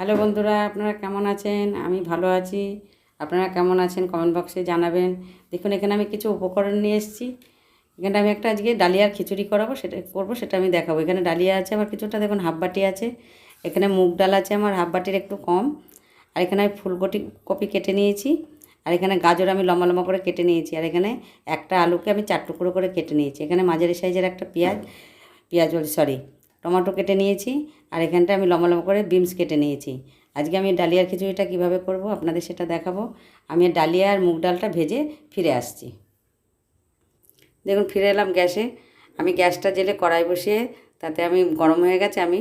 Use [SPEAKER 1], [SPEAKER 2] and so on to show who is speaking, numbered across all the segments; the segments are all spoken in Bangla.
[SPEAKER 1] হ্যালো বন্ধুরা, আপনারা কেমন আছেন? আমি ভালো আছি। আপনারা কেমন আছেন? কমেন্ট বক্সে জানাবেন। দেখুন, এখানে আমি কিছু উপকরণ নিয়ে এসেছি। এখানে আমি একটা আজকে ডালিয়ার খিচুড়ি করাবো, সেটা করব, সেটা আমি দেখাবো। এখানে ডালিয়া আছে, আমার কিছুটা দেখুন, হাফ বাটি আছে। এখানে মুগ ডাল আছে, আমার হাফ বাটির একটু কম। আর এখানে আমি ফুলকপি, কপি কেটে নিয়েছি। আর এখানে গাজর আমি লম্বা লম্বা করে কেটে নিয়েছি। আর এখানে একটা আলুকে আমি চার টুকরো করে কেটে নিয়েছি। এখানে মাঝারি সাইজের একটা পেঁয়াজ পেঁয়াজ, সরি টমেটো কেটে নিয়েছি, আর এখানটা আমি লম্বা লম্বা করে বিমস কেটে নিয়েছি। আজকে আমি ডালিয়ার খিচুড়িটা কীভাবে করব আপনাদের সেটা দেখাবো। আমি ডালিয়া আর মুগ ডালটা ভেজে ফিরে আসছি। দেখুন, ফিরে এলাম গ্যাসে। আমি গ্যাসটা জেলে কড়াই বসিয়ে তাতে আমি গরম হয়ে গেছে, আমি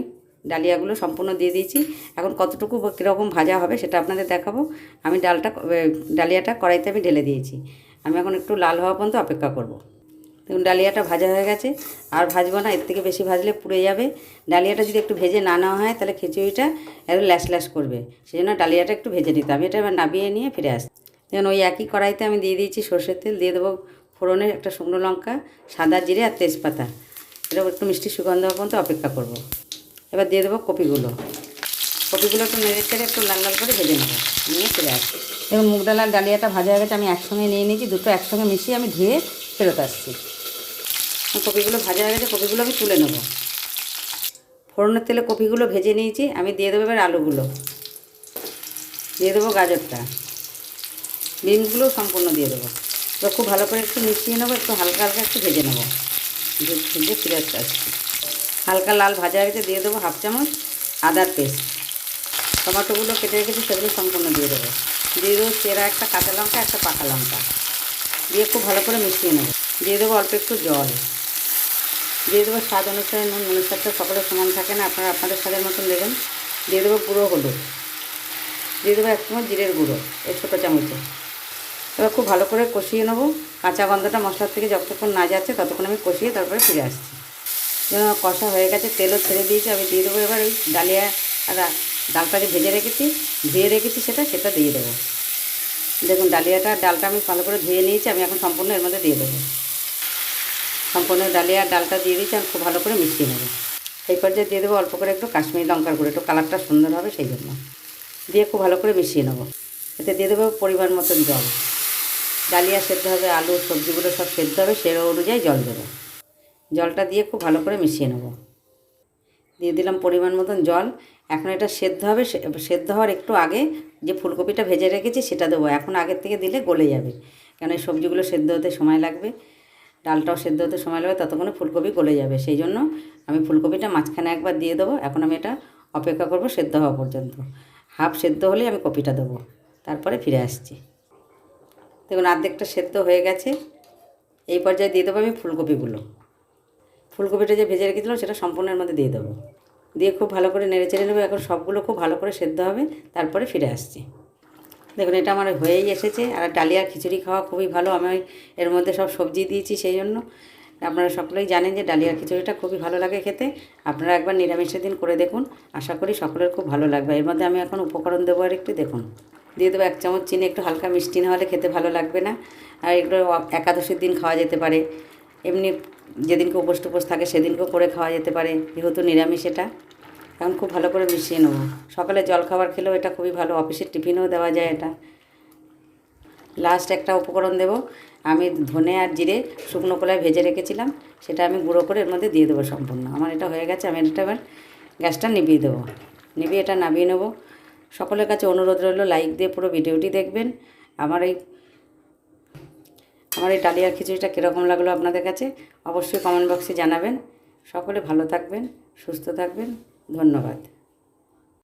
[SPEAKER 1] ডালিয়াগুলো সম্পূর্ণ দিয়ে দিয়েছি। এখন কতটুকু কীরকম ভাজা হবে সেটা আপনাদের দেখাবো। আমি ডালটা ডালিয়াটা কড়াইতে আমি ঢেলে দিয়েছি। আমি এখন একটু লাল হওয়া পর্যন্ত অপেক্ষা করব। দেখুন, ডালিয়াটা ভাজা হয়ে গেছে। আর ভাজবো না, এর থেকে বেশি ভাজলে পুড়ে যাবে। ডালিয়াটা যদি একটু ভেজে না নেওয়া হয়, তাহলে খিচুড়িটা একটু ল্যাস ল্যাস করবে। সেই জন্য ডালিয়াটা একটু ভেজে নিতে আমি এটা এবার নাবিয়ে নিয়ে ফিরে আসতে দেখুন, ওই একই কড়াইতে আমি দিয়ে দিয়েছি সর্ষের তেল, দিয়ে দেবো ফোড়নের একটা শুকনো লঙ্কা, সাদা জিরে আর তেজপাতা। এটা একটু মিষ্টি সুগন্ধ পর্যন্ত অপেক্ষা করব। এবার দিয়ে দেবো কপিগুলো। কপিগুলো একটু নেড়ে চেড়ে একটু লাল লাল করে ভেজে নেব। নিয়ে ফিরে আসছি এবং মুগ ডাল আর ডালিয়াটা ভাজা হয়ে গেছে, আমি একসঙ্গে নিয়ে নিয়েছি, দুটো একসঙ্গে মিশিয়ে আমি ধুয়ে ফেরত আসছি। কপিগুলো ভাজা হয়ে গেছে, কপিগুলো আমি তুলে নেব। ফোড়নের তেলে কপিগুলো ভেজে নিয়েছি, আমি দিয়ে দেবো এবার আলুগুলো। দিয়ে দেবো গাজরটা। বিনগুলো সম্পূর্ণ দিয়ে দেবো। তো খুব ভালো করে একটু মিশিয়ে নেব, একটু হালকা হালকা একটু ভেজে নেব। ভেজে ফিরে আসছি হালকা লাল ভাজা হয়ে গেছে, দিয়ে দেবো হাফ চামচ আদার পেস্ট। টমাটোগুলো কেটে রেখেছি, সেগুলো সম্পূর্ণ দিয়ে দেবো। দিয়ে দেবো চেরা একটা কাঁচা লঙ্কা, একটা পাকা লঙ্কা। দিয়ে খুব ভালো করে মিশিয়ে নেব। দিয়ে দেবো অল্প একটু জল। দিয়ে দেবো স্বাদ অনুসারে নুন নুনের স্বাদটা সকলের সমান থাকে না, আপনারা আপনাদের স্বাদের মতন দেবেন। দিয়ে দেবো গুঁড়ো হলুদ। দিয়ে দেবো এক চামচ জিরের গুঁড়ো এই ছোটো চামচে। এবার খুব ভালো করে কষিয়ে নেব। কাঁচা গন্ধটা মশলার থেকে যতক্ষণ না যাচ্ছে, ততক্ষণ আমি কষিয়ে তারপরে ফিরে আসছি। আমার কষা হয়ে গেছে, তেলও ছেড়ে দিয়েছি। আমি দিয়ে দেবো এবার ওই ডালিয়া আর ডালটা যে ভেজে রেখেছি। ধুয়ে রেখেছি সেটা সেটা দিয়ে দেবো। দেখুন, ডালিয়াটা, ডালটা আমি ভালো করে ধুয়ে নিয়েছি। আমি এখন সম্পূর্ণ এর মধ্যে দিয়ে দেবো। সম্পূর্ণ ডালিয়া আর ডালটা দিয়ে দিয়েছি, আমি খুব ভালো করে মিশিয়ে নেব। এই পর্যায়ে দিয়ে দেবো অল্প করে একটু কাশ্মীরি লঙ্কার গুঁড়ো, একটু কালারটা সুন্দর হবে সেই জন্য। দিয়ে খুব ভালো করে মিশিয়ে নেব। এতে দিয়ে দেবো পরিমাণ মতন জল। ডালিয়া সেদ্ধ হবে, আলু, সবজিগুলো সব সেদ্ধ হবে সে অনুযায়ী জল দেবো। জলটা দিয়ে খুব ভালো করে মিশিয়ে নেব। দিয়ে দিলাম পরিমাণ মতন জল। এখন এটা সেদ্ধ হবে সেদ্ধ হওয়ার একটু আগে যে ফুলকপিটা ভেজে রেখেছি সেটা দেবো। এখন আগের থেকে দিলে গলে যাবে। কেন এই সবজিগুলো সেদ্ধ হতে সময় লাগবে। ডালটাও সেদ্ধ হতে সময় লাগবে, ততক্ষণে ফুলকপি গলে যাবে। সেই জন্য আমি ফুলকপিটা মাঝখানে একবার দিয়ে দেবো, এখন আমি এটা অপেক্ষা করব সেদ্ধ হওয়া পর্যন্ত। হাফ সেদ্ধ হলেই আমি কপিটা দেবো, তারপরে ফিরে আসছি। দেখুন, অর্ধেকটা সেদ্ধ হয়ে গেছে। এই পর্যায়ে দিয়ে দেবো আমি ফুলকপিগুলো। ফুলকপিটা যে ভেজে রেখেছিলাম, সেটা সম্পূর্ণের মধ্যে দিয়ে দেবো। দিয়ে খুব ভালো করে নেড়ে চেড়ে নেব, এখন সবগুলো খুব ভালো করে সেদ্ধ হবে, তারপরে ফিরে আসছি। দেখুন, এটা আমার হয়েই এসেছে। আর ডালিয়ার খিচুড়ি খাওয়া খুবই ভালো। আমি এর মধ্যে সব সবজি দিয়েছি সেই জন্য। আপনারা সকলেই জানেন যে ডালিয়ার খিচুড়িটা খুবই ভালো লাগে খেতে। আপনারা একবার নিরামিষের দিন করে দেখুন। আশা করি সকলের খুব ভালো লাগবে। এর মধ্যে আমি এখন উপকরণ দেবো আর একটু, দেখুন। দিয়ে দেবো এক চামচ চিনি, একটু হালকা মিষ্টি না হলে খেতে ভালো লাগবে না। আর এগুলো একাদশীর দিন খাওয়া যেতে পারে। এমনি যেদিনকে উপোস টুপোস থাকে সেদিনকেও করে খাওয়া যেতে পারে, যেহেতু নিরামিষ এটা। এখন খুব ভালো করে মিশিয়ে নেব। সকালে জলখাবার খেলেও এটা খুবই ভালো। অফিসের টিফিনেও দেওয়া যায় এটা। লাস্ট একটা উপকরণ দেব। আমি ধনে আর জিরে শুকনো কলায় ভেজে রেখেছিলাম। সেটা আমি গুঁড়ো করে এর মধ্যে দিয়ে দেবো সম্পূর্ণ। আমার এটা হয়ে গেছে, আমি এটা এবার গ্যাসটা নিভিয়ে দেবো। নিভিয়ে এটা নামিয়ে নেব। সকলের কাছে অনুরোধ রইল লাইক দিয়ে পুরো ভিডিওটি দেখবেন। আমার এই আমার এই ডালিয়ার খিচুড়িটা কীরকম লাগল আপনাদের কাছে? অবশ্যই কমেন্ট বক্সে জানাবেন। সকলে ভালো থাকবেন, সুস্থ থাকবেন। ধন্যবাদ।